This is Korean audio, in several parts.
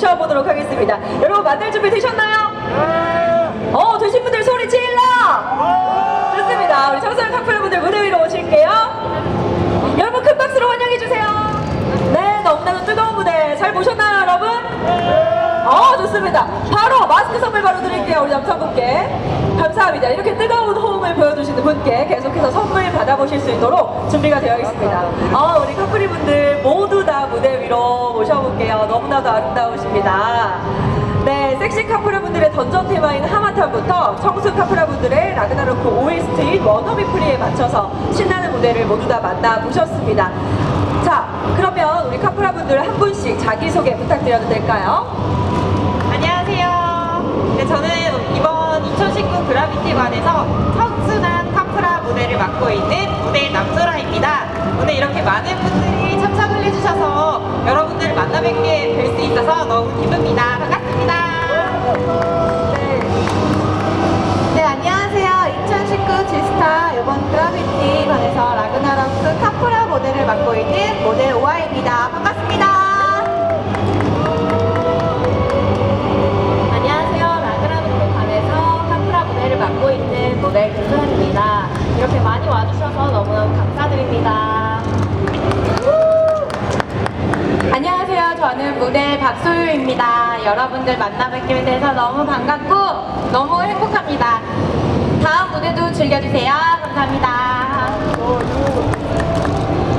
모셔보도록 하겠습니다. 여러분 만날 준비 되셨나요? 어, 되신 분들 소리 질러! 좋습니다. 우리 청소년 커플분들 무대 위로 오실게요. 여러분 큰 박수로 환영해주세요. 네, 너무나도 뜨거운 무대 잘 보셨나요, 여러분? 어, 좋습니다. 바로 마스크 선물 바로 드릴게요, 우리 남성분께. 감사합니다. 이렇게 뜨거운 호응을 보여주시는 분께 계속해서 선물 받아보실 수 있도록 준비가 되어 있습니다. 어, 우리 커플이 분들 모두 다 무대 위로 모셔볼게요. 너무나도 아름다우십니다. 네, 섹시 카프라 분들의 던전 테마인 하마탄부터 청순 카프라 분들의 라그나로크 OST인 원어미 프리에 맞춰서 신나는 무대를 모두 다 만나보셨습니다. 자, 그러면 우리 카프라 분들 한 분씩 자기소개 부탁드려도 될까요? 안녕하세요. 네, 저는 이렇게 많이 와주셔서 너무너무 감사드립니다. 안녕하세요. 저는 모델 박소유입니다. 여러분들 만나 뵙게 돼서 너무 반갑고 너무 행복합니다. 다음 무대도 즐겨주세요. 감사합니다.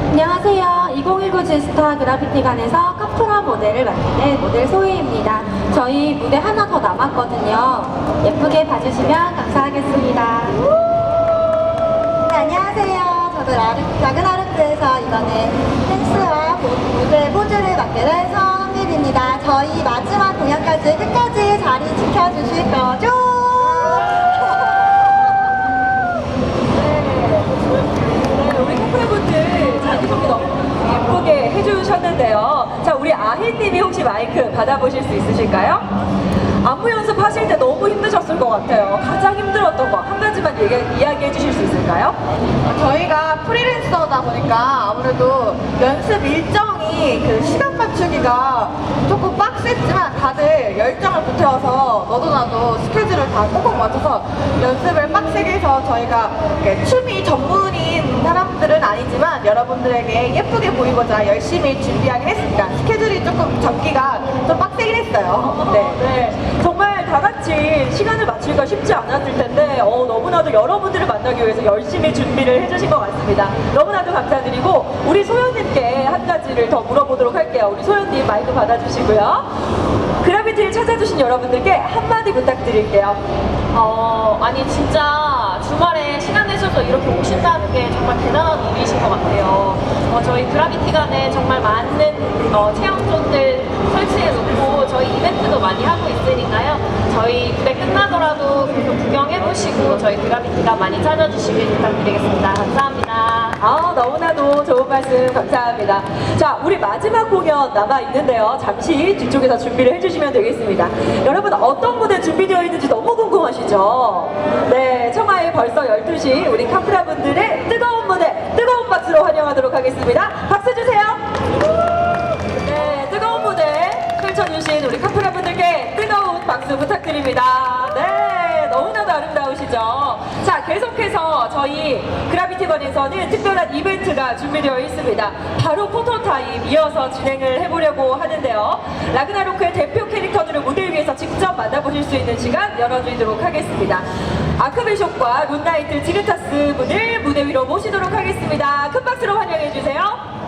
안녕하세요. 2019 지스타 그라피티관에서 카프라 모델을 맡는 모델 소희입니다. 저희 무대 하나 더 남았거든요. 예쁘게 봐주시면 감사하겠습니다. 네, 안녕하세요. 저도 라르, 라그나르트에서 이번에 댄스와 보- 무대 포즈를 맡게 된 서은밀입니다. 저희 마지막 공연까지 끝까지 자리 지켜주실 거죠? 네, 아희님이 혹시 마이크 받아보실 수 있으실까요? 안무 연습하실 때 너무 힘드셨을 것 같아요. 가장 힘들었던 거 한 가지만 얘기, 이야기해 주실 수 있을까요? 저희가 프리랜서다 보니까 아무래도 연습 일정이 그 시간 맞추기가 조금 빡셌지만 다들 열정을 보태어서 너도 나도 스케줄을 다 꼭꼭 맞춰서 연습을 빡세게 해서 저희가 춤이 전문인 사람들은 아니지만 여러분들에게 예쁘게 보이고자 열심히 준비하긴 했습니다. 스케줄이 조금 잡기가 좀 빡세긴 했어요. 네. 네, 정말 다 같이 시간을 맞추기가 쉽지 않았을 텐데 어, 너무나도 여러분들을 만나기 위해서 열심히 준비를 해주신 것 같습니다. 너무나도 감사드리고 우리 소연님께 한 가지를 더 물어보도록 할게요. 우리 소연님 마이크 받아주시고요. 그라비티를 찾아주신 여러분들께 한마디 부탁드릴게요. 어, 아니, 진짜 주말에 시간 내셔서 이렇게 오신다는 게 정말 대단한 일이신 것 같아요. 어, 저희 그라비티관에 정말 많은 어, 체험존들 설치해놓고 저희 이벤트도 많이 하고 있으니까요. 저희 무대 끝나더라도 계속 구경해보시고 저희 그라비티관 많이 찾아주시길 부탁드리겠습니다. 감사합니다. 아, 너무나도 좋은 말씀 감사합니다. 자, 우리 마지막 공연 남아 있는데요. 잠시 뒤쪽에서 준비를 해주시면 되겠습니다. 여러분, 어떤 무대 준비되어 있는지 너무 궁금하시죠? 네, 청하에 벌써 12시 우리 카프라 분들의 뜨거운 무대, 뜨거운 박수로 환영하도록 하겠습니다. 박수 주세요. 네, 뜨거운 무대 펼쳐주신 우리 카프라 분들께 뜨거운 박수 부탁드립니다. 네, 아름다우시죠? 자, 계속해서 저희 그라비티건에서는 특별한 이벤트가 준비되어 있습니다. 바로 포토타임 이어서 진행을 해보려고 하는데요. 라그나로크의 대표 캐릭터들을 무대 위에서 직접 만나보실 수 있는 시간 열어드리도록 하겠습니다. 아크비숍과 룬나이트 지르타스 분을 무대 위로 모시도록 하겠습니다. 큰 박수로 환영해주세요.